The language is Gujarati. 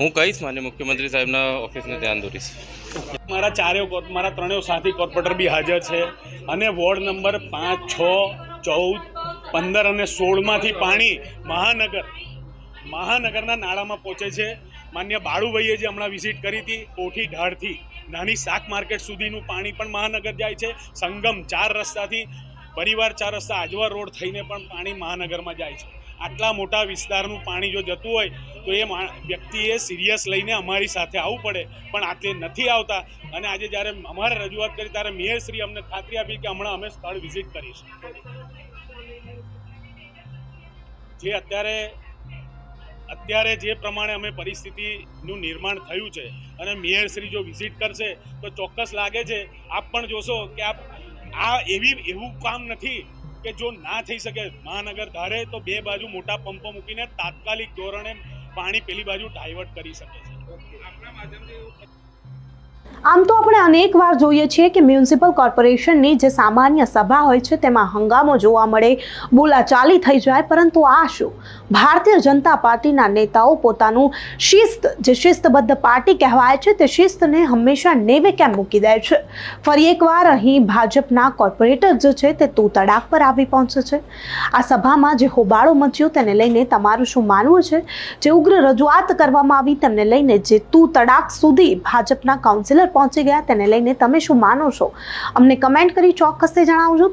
હું કહીશ માન્ય મુખ્યમંત્રી સાહેબના ઓફિસને ધ્યાન દોરીશ. મારા ચારેય મારા ત્રણેય સાથી કોર્પોરેટર બી હાજર છે અને વોર્ડ નંબર પાંચ છ ચૌદ પંદર અને સોળમાંથી પાણી મહાનગર મહાનગરના નાળામાં પહોંચે છે. માન્ય બાળુભાઈએ જે હમણાં વિઝિટ કરી હતી કોઠી ઢાળથી. નાની શાક માર્કેટ સુધીનું પાણી પણ મહાનગર જાય છે. સંગમ ચાર રસ્તાથી પરિવાર ચાર રસ્તા આજવા રોડ થઈને પણ પાણી મહાનગરમાં જાય છે. આટલા મોટા વિસ્તારનું પાણી જો જતું હોય, તો એ વ્યક્તિએ સિરિયસ લઈને અમારી સાથે આવવું પડે, પણ આટલે નથી આવતા. અને આજે જ્યારે અમારે રજૂઆત કરી, ત્યારે મેયરશ્રી અમને ખાતરી આપી કે હમણાં અમે સ્થળ વિઝિટ કરીશું. જે અત્યારે અત્યારે જે પ્રમાણે અમે પરિસ્થિતિનું નિર્માણ થયું છે, અને મેયરશ્રી જો વિઝિટ કરશે, તો ચોક્કસ લાગે છે. આપ પણ જોશો કે આપ આ એવી એવું કામ નથી કે જો ના થઈ શકે મહાનગર ધારે તો બે બાજુ મોટા પંપો મૂકીને તાત્કાલિક ધોરણે પાણી પેલી બાજુ ડાયવર્ટ કરી શકે છે. આમ તો આપણે અનેક વાર જોઈએ છીએ કે મ્યુનિસિપલ કોર્પોરેશનની જે સામાન્ય સભા હોય છે, તેમાં હંગામો જોવા મળે, બોલાચાલી થઈ જાય, પરંતુ આ શું? ભારતીય જનતા પાર્ટીના નેતાઓ પોતાનું શિસ્ત, જે શિસ્તબદ્ધ પાર્ટી કહેવાય છે, તે શિસ્તને હંમેશા નેવે કેમ મૂકી દે છે? ફરી એકવાર અહીં ભાજપના કોર્પોરેટર જે છે, તે તું તડાક પર આવી પહોંચે છે. આ સભામાં જે હોબાળો મચ્યો, તેને લઈને તમારું શું માનવું છે? જે ઉગ્ર રજૂઆત કરવામાં આવી, તેમને લઈને જે તું તડાક સુધી ભાજપના કાઉન્સિલર પહોંચી ગયા તેને લઈને તમે શું માનો છો? અમને કમેન્ટ કરી ચોક્કસથી જણાવજો.